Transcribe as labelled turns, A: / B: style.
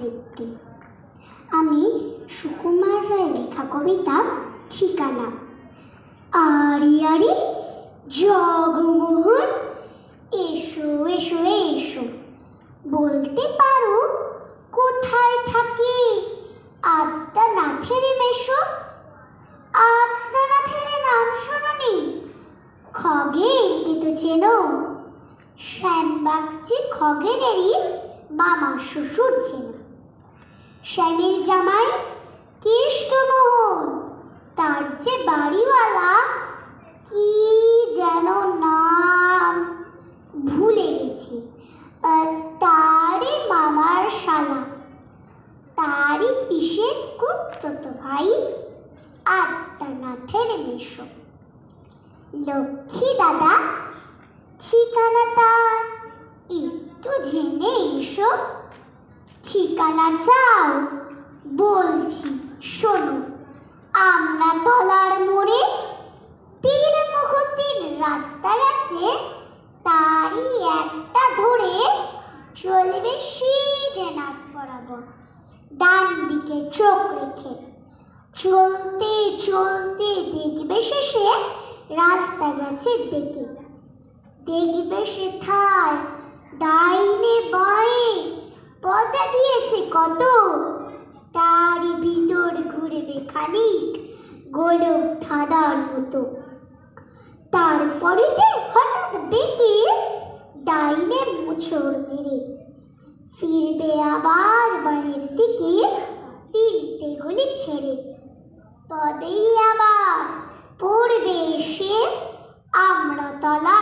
A: আবৃত্তি আমি সুকুমার রায় লেখা কবিতা ঠিকানা। আরি আরি জগমোহন, এসো এসো এসো। বলতে পারো কোথায় থাকে? আদ্যানাথের মেশো। আদ্যানাথের নাম শোনি খগেনকে তো চেনো। শ্যামবাগচি খগেনেরই মামা শ্বশুর চেনা। শ্যামের জামাই কেষ্টমোহন তার যে বাড়িওয়ালা, কি যেন নাম ভুলে গেছি। তারই মামার শালা, তারই পিসের কুর্তত ভাই, আত্মানাথের মেশো। লক্ষ্মী দাদা, ঠিকানা তার, একটু জেনে এসো। ঠিকানা যাও। বলছি, শোনো, আমরা তলার মোড়ে তীর মুখতির রাস্তা গেছে, তারই একটা ধরে চলবে সিধে নাক বরাবর। ডান দিকে চোখ রেখে। চলতে চলতে দেখবে শেষে রাস্তা গেছে বেঁকে। দেখবে সেথায় ডাইনে ভিতর ঘুরবে খানিক গোলক ধাঁধার মতো। তারপরেতে হঠাৎ বেঁকে ডাইনে মোচড় মেরে ফিরবে আবার বাড়ির দিকে তিনটে গলি ছেড়ে। তবেই আবার পড়বে সে আমরা তলার